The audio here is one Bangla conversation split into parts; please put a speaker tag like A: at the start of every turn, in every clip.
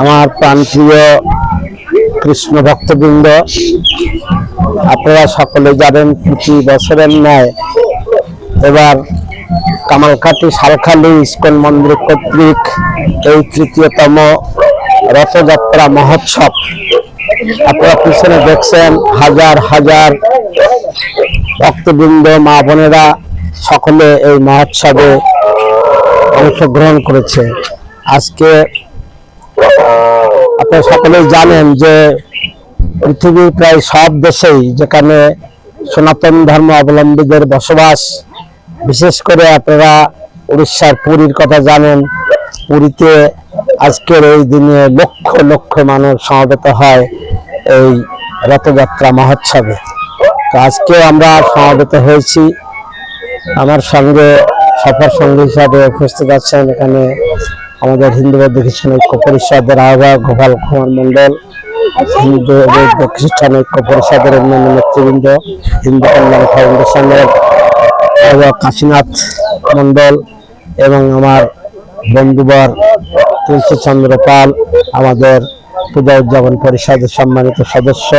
A: আমার প্রাণপ্রিয় কৃষ্ণ ভক্তবৃন্দ, আপনারা সকলে জানেন প্রতি বছরের ন্যায় এবার কামালকাটি শালখালী ইস্কন মন্দির কর্তৃক এই তৃতীয়তম রথযাত্রা মহোৎসব। আপনারা পিছনে দেখছেন হাজার হাজার ভক্তবৃন্দ, মা বোনেরা সকলে এই মহোৎসবে অংশগ্রহণ করেছে। আজকে আপনারা সকলেই জানেন যে পৃথিবীর প্রায় সব দেশেই যেখানে সনাতন ধর্ম অবলম্বীদের বসবাস, বিশেষ করে আপনারা উড়িষ্যার পুরীর কথা জানেন, পুরীতে আজকের এই দিনে লক্ষ লক্ষ মানুষ সমবেত হয় এই রথযাত্রা মহোৎসবে। তো আজকেও আমরা সমবেত হয়েছি। আমার সঙ্গে সফর সঙ্গী হিসাবে উপস্থিত আছেন এখানে আমাদের হিন্দু বৌদ্ধ খ্রিস্টান ঐক্য পরিষদের আহ্বায়ক গোপাল কুমার মন্ডল হিন্দু বৌদ্ধ খ্রিস্টান ঐক্য পরিষদের অন্যান্য নেতৃবৃন্দ, হিন্দু কল্যাণ ফাউন্ডেশনের আহ্বায়ক কাশীনাথ মন্ডল এবং আমার বন্ধুবর তুলসী চন্দ্র পাল, আমাদের পূজা উদযাপন পরিষদের সম্মানিত সদস্য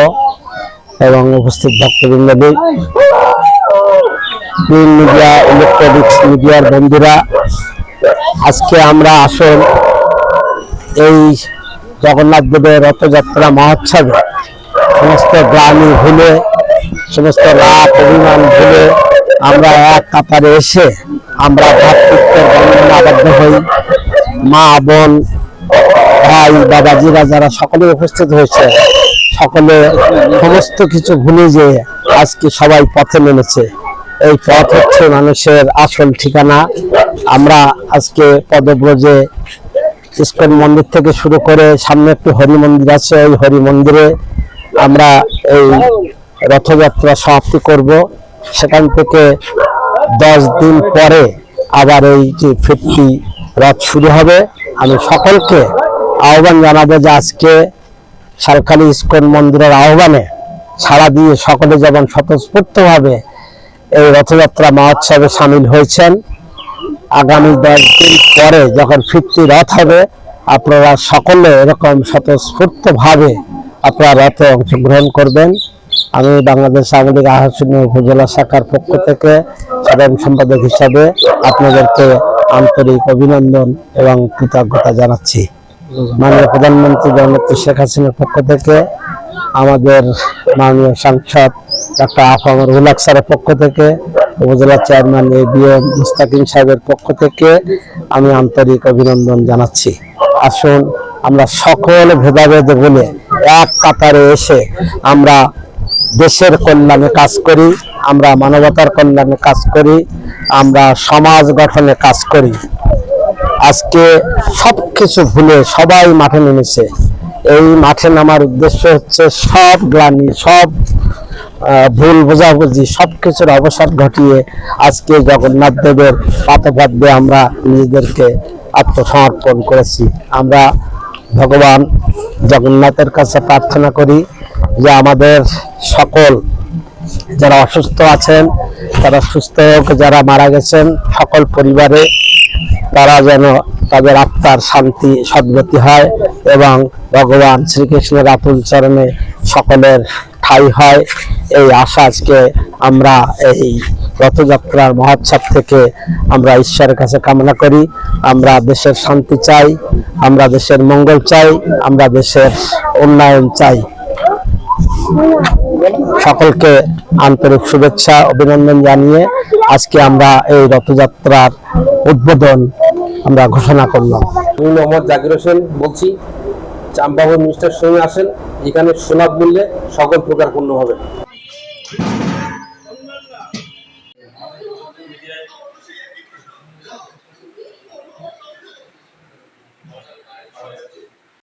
A: এবং উপস্থিত ভক্তবৃন্দ মিডিয়া, ইলেকট্রনিক্স মিডিয়ার বন্ধুরা আজকে আমরা আসল এই জগন্নাথ দেবের রথযাত্রা মহোৎসবে সমস্ত গ্রামী ভুলে, সমস্ত রাত অভিমান ভুলে আমরা এক কাতারে এসে আমরা ভাতৃত্বের বন্ধনে আবদ্ধ হই। মা, বোন, ভাই বাবাজিরা যারা সকলে উপস্থিত হয়েছে, সকলে সমস্ত কিছু ভুলে যে আজকে সবাই পথে নেমেছে। এই পথ হচ্ছে মানুষের আসল ঠিকানা। আমরা আজকে পদব্রজে ইস্কন মন্দির থেকে শুরু করে সামনে একটি হরি মন্দির আছে ওই হরি মন্দিরে আমরা এই রথযাত্রা সমাপ্তি করব। সেখান থেকে দশ দিন পরে আবার এই যে ফিরতি রথ শুরু হবে। আমি সকলকে আহ্বান জানাব যে আজকে শালখালী ইস্কন মন্দিরের আহ্বানে সাড়া দিয়ে সকলে যেমন স্বতঃস্ফূর্তভাবে এই রথযাত্রা মহোৎসবে সামিল হয়েছেন। আগামী দশ দিন পরে যখন ফিরতি রথ হবে, আপনারা সকলে এরকম স্বতঃস্ফূর্ত ভাবে আপনারা রথে অংশগ্রহণ করবেন। আমি বাংলাদেশ আওয়ামী লীগ আহসানী উপজেলা শাখার পক্ষ থেকে সাধারণ সম্পাদক হিসাবে আপনাদেরকে আন্তরিক অভিনন্দন এবং কৃতজ্ঞতা জানাচ্ছি। মাননীয় প্রধানমন্ত্রী জননেত্রী শেখ হাসিনার পক্ষ থেকে আমাদের মাননীয় সাংসদ ডক্টর আফামর উল আকসারের পক্ষ থেকে, উপজেলা chairman A B M Mustakim সাহেবের পক্ষ থেকে আমি আন্তরিক অভিনন্দন জানাচ্ছি। আসুন, আমরা সকল ভেদাভেদ বলে এক কাতারে এসে আমরা দেশের কল্যাণে কাজ করি, আমরা মানবতার কল্যাণে কাজ করি, আমরা সমাজ গঠনে কাজ করি। আজকে সব কিছু ভুলে সবাই মাঠে নেমেছে। এই মাঠে নামার উদ্দেশ্য হচ্ছে সব গ্লানি, সব ভুল বোঝাবুঝি সবকিছুর অবসাদ ঘটিয়ে আজকে জগন্নাথ দেবের পাতপাদ্যে আমরা নিজেদেরকে আত্মসমর্পণ করেছি। আমরা ভগবান জগন্নাথের কাছে প্রার্থনা করি যে আমাদের সকল যারা অসুস্থ আছেন তারা সুস্থ হোক, যারা মারা গেছেন, সকল পরিবারে তারা যেন তাদের আত্মার শান্তি, সদ্গতি হয় এবং ভগবান শ্রীকৃষ্ণের আতুল চরণে সকলের ঠাই হয়। এই আশা আজকে আমরা এই রথযাত্রার মহোৎসব থেকে আমরা ঈশ্বরের কাছে কামনা করি। আমরা দেশের শান্তি চাই, আমরা দেশের মঙ্গল চাই, আমরা দেশের উন্নয়ন চাই। সকলকে আন্তরিক শুভেচ্ছা, অভিনন্দন জানিয়ে আজকে আমরা এই রথযাত্রার উদ্বোধন আমরা ঘোষণা করলাম।
B: আমি মোহাম্মদ জাকির হোসেন বলছি, চাম্পাবন মিনিস্টার সঙ্গে আসেন, এখানে সুলভ মূল্যে সকল প্রকার পণ্য হবে।